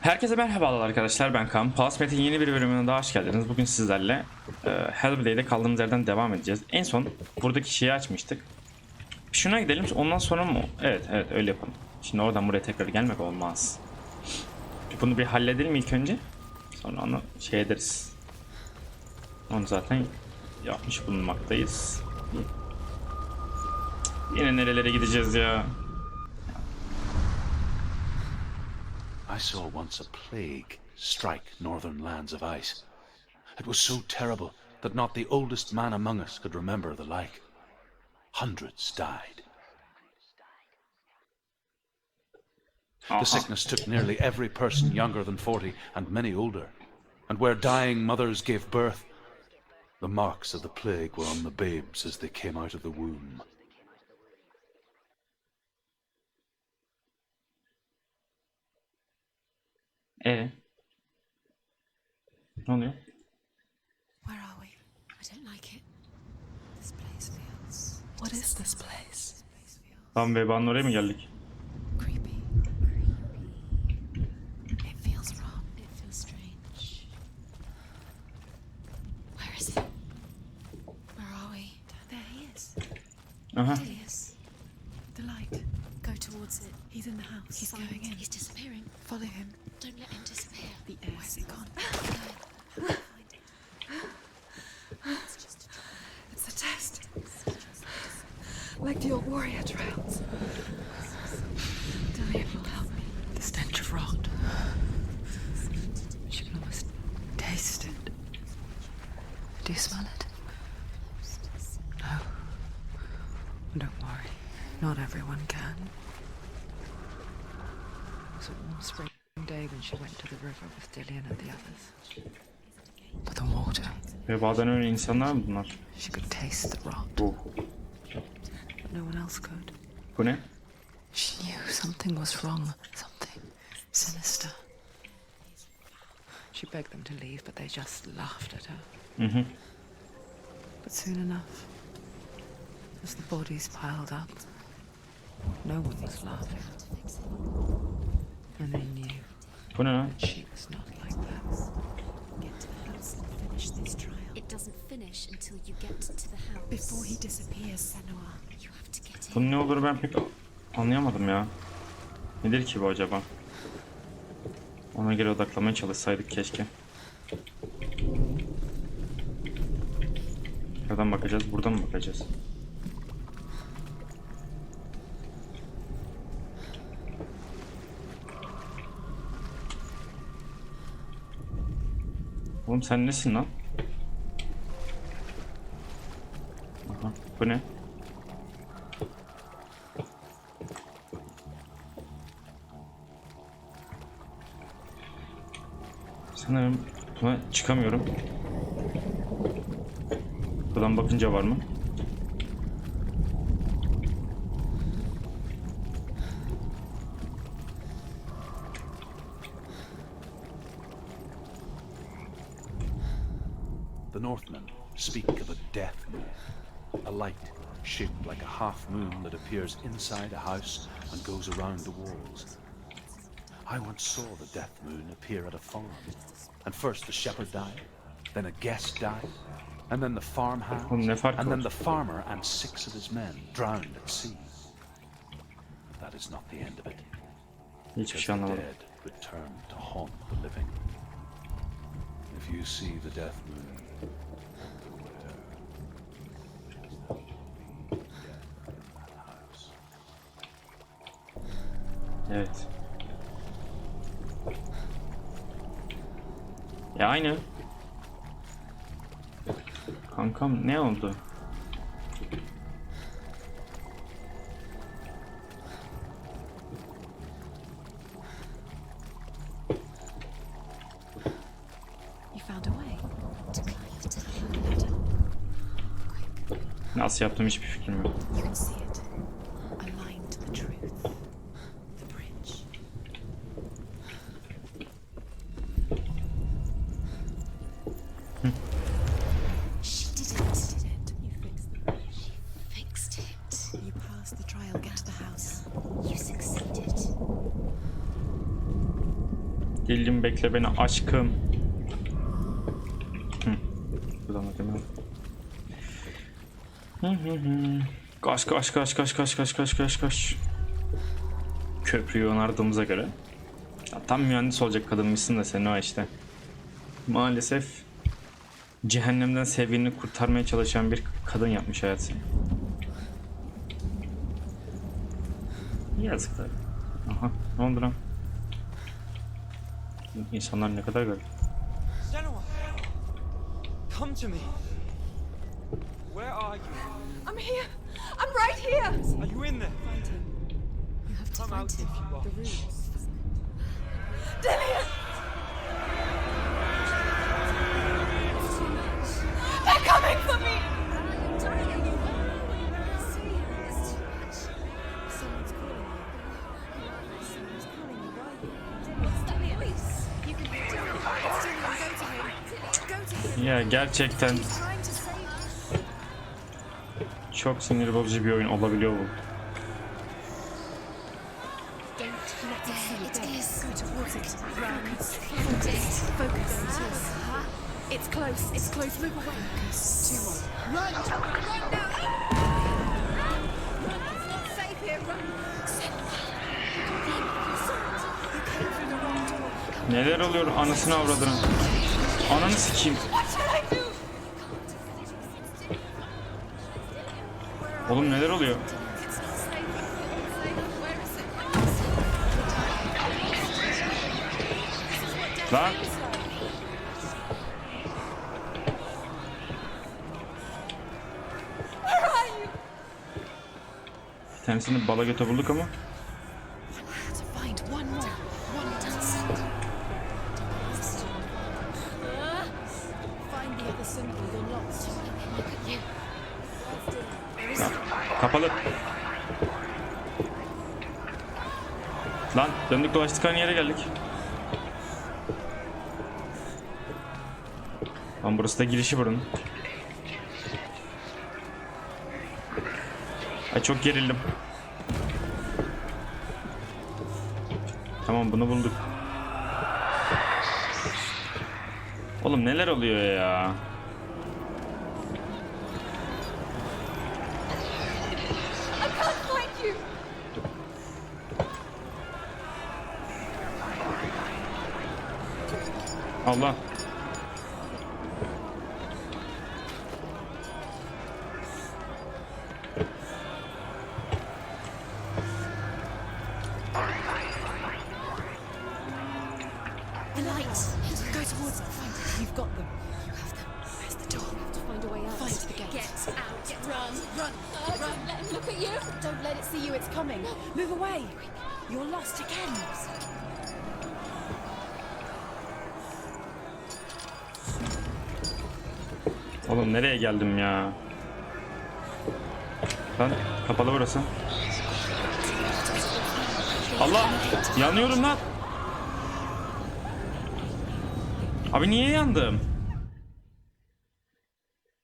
Herkese merhabalar arkadaşlar ben Kaan. Plusmet'in yeni bir bölümüne daha hoş geldiniz. Bugün sizlerle e, Hellblade'de kaldığımız yerden devam edeceğiz. En son buradaki şeyi açmıştık. Şuna gidelim ondan sonra mı? Evet evet öyle yapalım. Şimdi oradan buraya tekrar gelmek olmaz. Bunu bir halledelim ilk önce. Sonra onu şey ederiz. Onu zaten yapmış bulunmaktayız. Yine nerelere gideceğiz ya? I saw once a plague strike northern lands of ice. It was so terrible that not the oldest man among us could remember the like. Hundreds died. The uh-huh. sickness took nearly every person younger than 40 and many older. And where dying mothers gave birth, the marks of the plague were on the babes as they came out of the womb. E. Ne oluyor? Where are we? I don't like it. This place feels. What is this place? This place feels Tam vebanın oraya mı geldik? creepy. It feels wrong. It feels strange. Where is it? Where are we? There he is. Aha. Towards it. He's in the house. He's going in. He's disappearing. Follow him. Don't let him disappear. The air. Where's it gone? It's just a. It's a test. Like the old warrior trials. Tell will help me. The stench of rot. She can almost taste it. Do you smell it? No. Don't worry. Not everyone can. Warm spring day when she went to the river with Dillian and the others. But the water, Vebadan öyle insanlar mı bunlar? she could taste the rot, Bu. but no one else could. Bu ne? She knew something was wrong, something sinister. She begged them to leave, but they just laughed at her. Hı hı. But soon enough, as the bodies piled up, no one was laughing. Bu ne lan? that she was not like that. Get to the house and finish this trial. It doesn't finish until you get to the house. Before he disappears, Senua. You have to get in. Bunun ne olur ben pek anlayamadım ya. Nedir ki bu acaba? Ona göre odaklamaya çalışsaydık keşke. Nereden bakacağız? Buradan mı bakacağız? Oğlum sen nesin lan? Aha, bu ne? Sanırım buna çıkamıyorum. Buradan bakınca var mı? Northmen speak of a death moon, a light shaped like a half moon that appears inside a house and goes around the walls. I once saw the death moon appear at a farm, and first the shepherd died, then a guest died, and then the farmhand, Oğlum ne farkı and then the farmer and six of his men drowned at sea. But that is not the end of it. Hiçbir Because şey the anlamadım. dead return to haunt the living. If you see the death moon, Evet. Ya aynı. Kankam ne oldu? Nasıl yaptım hiçbir fikrim yok. You can see it. A line to the truth. The bridge. She did it. Did it. You fixed the bridge. Fixed it. You passed the trial, get to the house. You succeeded. Gelin bekle beni aşkım. Kaç kaç kaç kaç kaç kaç kaç kaç kaç. Köprüyü onardığımıza göre. Ya, tam mühendis olacak kadınmışsın da sen o işte. Maalesef cehennemden sevgilini kurtarmaya çalışan bir kadın yapmış hayatı. Yazıklar. Aha ne oldu lan? İnsanlar ne kadar garip. Senua! Come to me! Where are you? I'm here! I'm right here! Are you in there? You have to Come find out him. if you are. The rules. Dillian! gerçekten çok sinir bozucu bir oyun olabiliyor bu. Neler oluyor anasını avradını? Ananı sikeyim. Oğlum neler oluyor? Lan. Bir tanesini bala göte bulduk ama. Kapalı. Lan döndük dolaştık aynı yere geldik. Lan burası da girişi buranın. Ay çok gerildim. Tamam bunu bulduk. Oğlum neler oluyor ya? Run, run, Oh, run. don't let him look at you. Don't let it see you. It's coming. Move away. You're lost again. Oğlum nereye geldim ya? Lan kapalı burası. Allah! Yanıyorum lan! Abi niye yandım?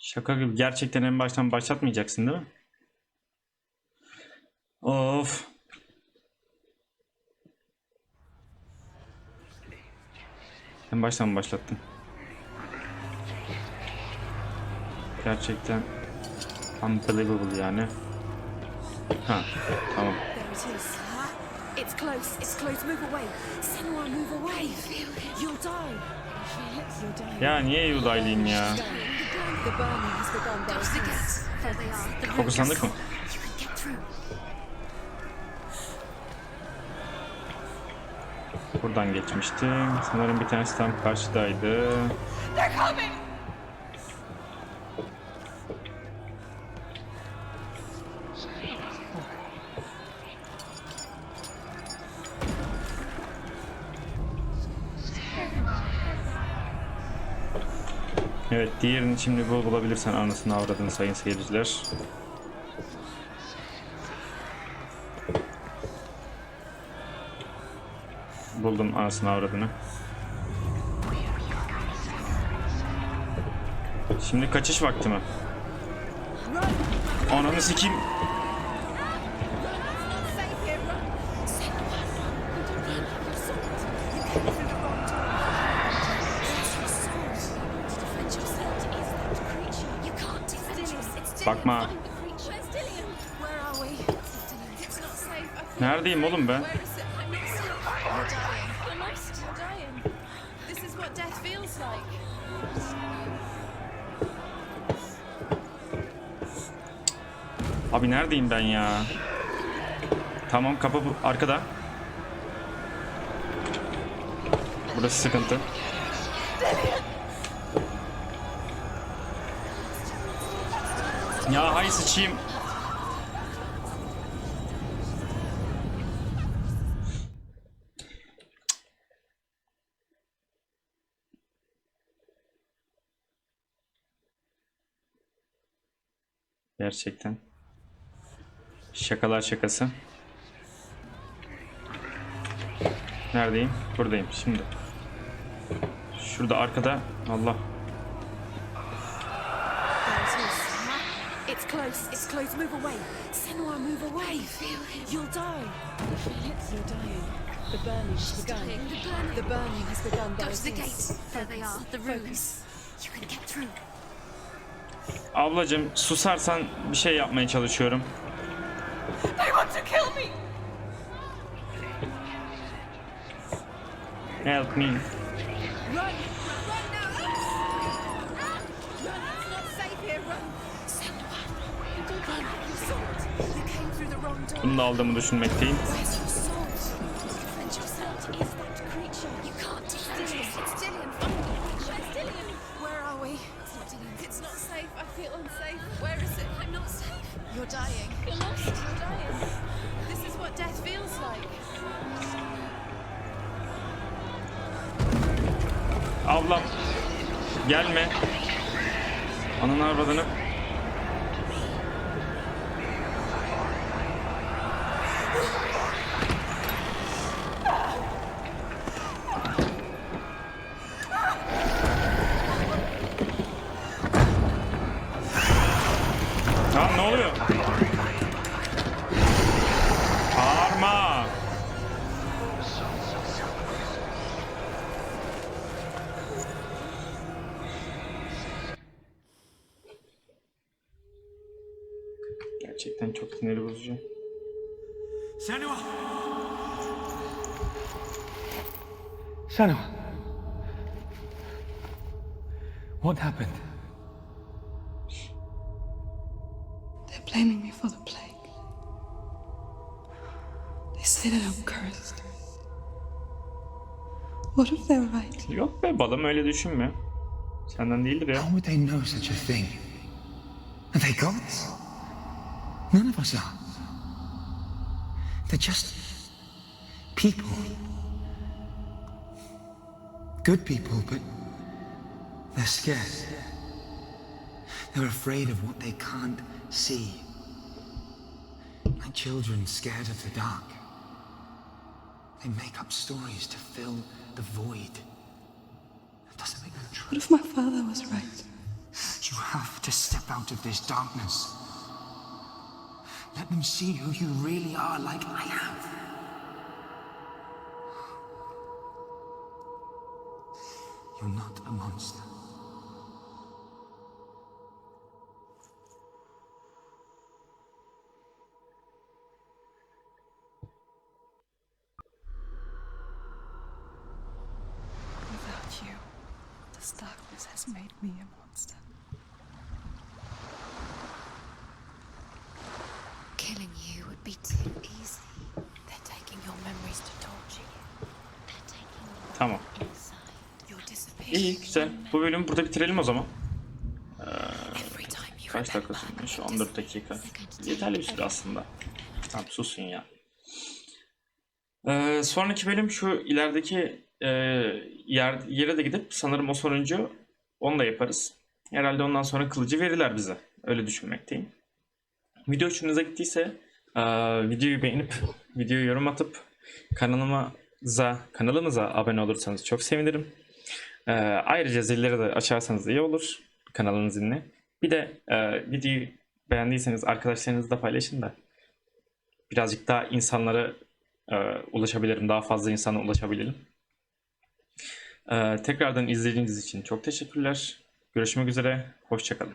Şaka gibi gerçekten en baştan başlatmayacaksın değil mi? Of. En baştan başlattın? Gerçekten unbelievable yani. Ha, tamam. It's close. It's close. Move away. Senua, move away. You'll die. You're dying. Ya niye Yudaylayayım ya? Fokuslandık mı? Buradan geçmiştim. Sanırım bir tanesi tam karşıdaydı. They're coming. Evet diğerini şimdi bul bulabilirsen anasını avradın sayın seyirciler. Buldum anasını avradını. Şimdi kaçış vakti mi? Ananı sikeyim. What death feels like. Abi neredeyim ben ya? Tamam kapı bu arkada. Burası sıkıntı. Ya hay sıçayım. Gerçekten. Şakalar şakası. Neredeyim? Buradayım şimdi. Şurada arkada. Allah. There it is. It's close. It's close. Move away. Senua, move away. You'll die. You feel it? You're dying. The burning has begun. The burning. The burning has begun. Go to the gates. There they are. The rooms. You can get through. Ablacım susarsan bir şey yapmaya çalışıyorum. They want to kill me. Help me. Run! Run now! Run! It's not safe here. Run! Senua, run! Your sword. You came through the wrong door. Bunu da aldığımı düşünmekteyim. Where's your sword? Defend Lan ne oluyor? Bağırma. Gerçekten çok sinir bozucu. Senua! Senua. What happened? Blaming me for the plague. They say that I'm cursed. What if they're right? Yok be balım öyle düşünme. Senden değildir ya. How would they know such a thing? Are they gods? None of us are. They're just people. Good people, but they're scared. They're afraid of what they can't see. Children scared of the dark. They make up stories to fill the void. That doesn't make them true. What if my father was right? You have to step out of this darkness. Let them see who you really are, like I have. You're not a monster. This darkness has made me a monster. Killing you would be too easy. They're taking your memories to torture you. They're taking you Tamam. inside. İyi güzel. Bu bölümü burada bitirelim o zaman. Every time you Kaç dakika remember, sürmüş? you're 14 dakika. Yeterli bir süre aslında. Tamam susun ya. Ee, sonraki bölüm şu ilerideki e, yer, yere de gidip sanırım o sonuncu onu da yaparız. Herhalde ondan sonra kılıcı verirler bize. Öyle düşünmekteyim. Video hoşunuza gittiyse e, videoyu beğenip videoyu yorum atıp kanalımıza kanalımıza abone olursanız çok sevinirim. E, ayrıca zilleri de açarsanız iyi olur kanalın zilini. Bir de e, videoyu beğendiyseniz arkadaşlarınızla paylaşın da birazcık daha insanlara e, ulaşabilirim. Daha fazla insana ulaşabilirim. E, tekrardan izlediğiniz için çok teşekkürler. Görüşmek üzere. Hoşçakalın.